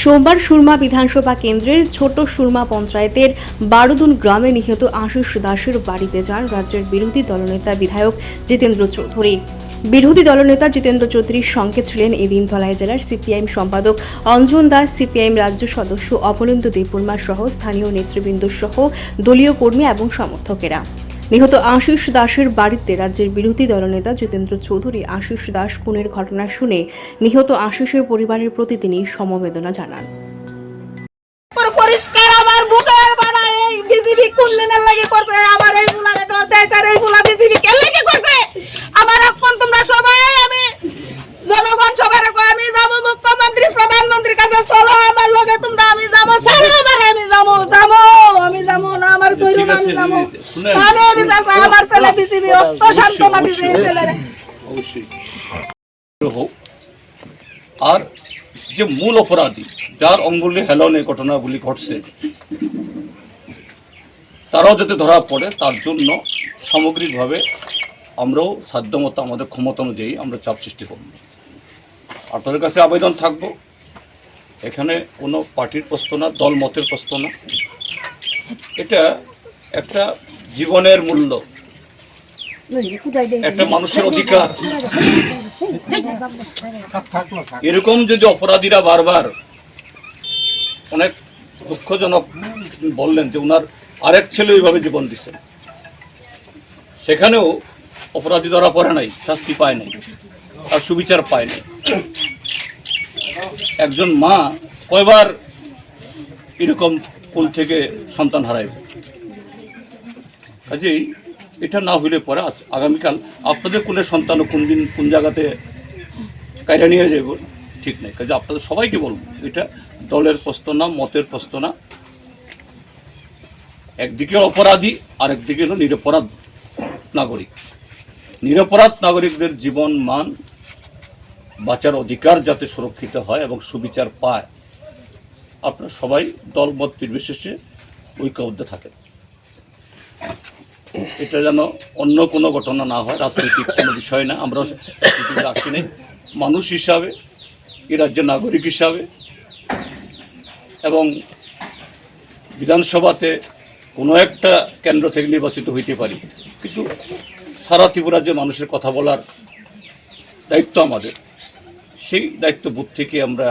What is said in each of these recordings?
সোমবার সুরমা বিধানসভা কেন্দ্রের ছোট সুরমা পঞ্চায়েতের বারুদুন গ্রামে নিহত আশিস দাসের বাড়িতে যান রাজ্যের বিরোধী দলনেতা বিধায়ক জিতেন্দ্র চৌধুরী। বিরোধী দলনেতা জিতেন্দ্র চৌধুরীর সঙ্গে ছিলেন এদিন ধলাই জেলার সিপিআইএম সম্পাদক অঞ্জন দাস, সিপিআইএম রাজ্য সদস্য অপরেন্দ্র দেববর্মা সহ স্থানীয় নেতৃবৃন্দ সহ দলীয় কর্মী এবং সমর্থকেরা। নিহত আশিস দাসের বাড়িতে রাজ্যের বিরোধী দলনেতা জিতেন্দ্র চৌধুরী আশিস দাস খুনের ঘটনা শুনে নিহত আশিসের পরিবারের প্রতি তিনি সমবেদনা জানান। পরিষ্কার আমার বুকের বানা এই বিজেপি কুল্লেনের লাগে করছে? আমার এই বুলারে ডর দেয় এই বুলা বিজেপি কে লাগে করছে আমার এখন তোমরা সবাই আমি জনগণ সবার কই আমি যাব মুখ্যমন্ত্রী প্রধানমন্ত্রীর কাছে চলো আমার লগে তোমরা আমি যাব সারা আমার আমি যাব যাব আমি যাব না আমার তৈরি ঠিক আমি আছে, যাব দিদি, শুনেন। আমি আমি যাব আমার ছেলে বিজেপি অত শান্তনা দিছে এই ছেলেরে অবশ্যই। হোক আর যে মূল অপরাধী যার অঙ্গুলি হেলন ঘটনাগুলি ঘটছে তারাও যাতে ধরা পড়ে তার জন্য সামগ্রিকভাবে আমরাও সাধ্যমতো আমাদের ক্ষমতা অনুযায়ী আমরা চাপ সৃষ্টি করব। আপনাদের কাছে আবেদন থাকব এখানে কোনো পার্টির প্রশ্ন না দল মতের প্রশ্ন না। এটা একটা জীবনের মূল্য। একটা মানুষের অধিকার। এরকম যদি অপরাধীরা বারবার অনেক দুঃখজনক বললেন যে ওনার আরেক ছেলে ওইভাবে জীবন দিছে। সেখানেও অপরাধী ধরা পড়ে নাই, শাস্তি পায় নাই, আর সুবিচার পায় নাই। একজন মা কয়বার এরকম কুল থেকে সন্তান হারাইবে? কাজেই এটা না হইলে পরে আগামীকাল আপনাদের কোন সন্তান কোন দিন, কোন জায়গাতে কায়রা নিয়ে যাব ঠিক নাই। কাজে আপনাদের সবাইকে বলব, এটা দলের প্রশ্ন না, মতের প্রশ্ন না। একদিকে অপরাধী, আরেকদিকে হলো নিরপরাধ নাগরিক। নিরপরাধ নাগরিকদের জীবন মান বাঁচার অধিকার যাতে সুরক্ষিত হয় এবং সুবিচার পায়। আপনারা সবাই দলমত নির্বিশেষে ঐক্যবদ্ধ থাকেন। এটা যেন অন্য কোনো ঘটনা না হয়, রাজনৈতিক কোনো বিষয় না। আমরা আসি নাই। মানুষ হিসাবে, এই রাজ্যের নাগরিক হিসাবে এবং বিধানসভাতে কোনো একটা কেন্দ্র থেকে নির্বাচিত হইতে পারি। কিন্তু সারা ত্রিপুরা যে মানুষের কথা বলার দায়িত্ব আমাদের, সেই দায়িত্ব বোধ থেকে আমরা,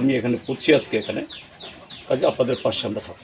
আমি এখানে পড়ছি আজকে এখানে। কাজে আপনাদের পাশে আমরা থাকব।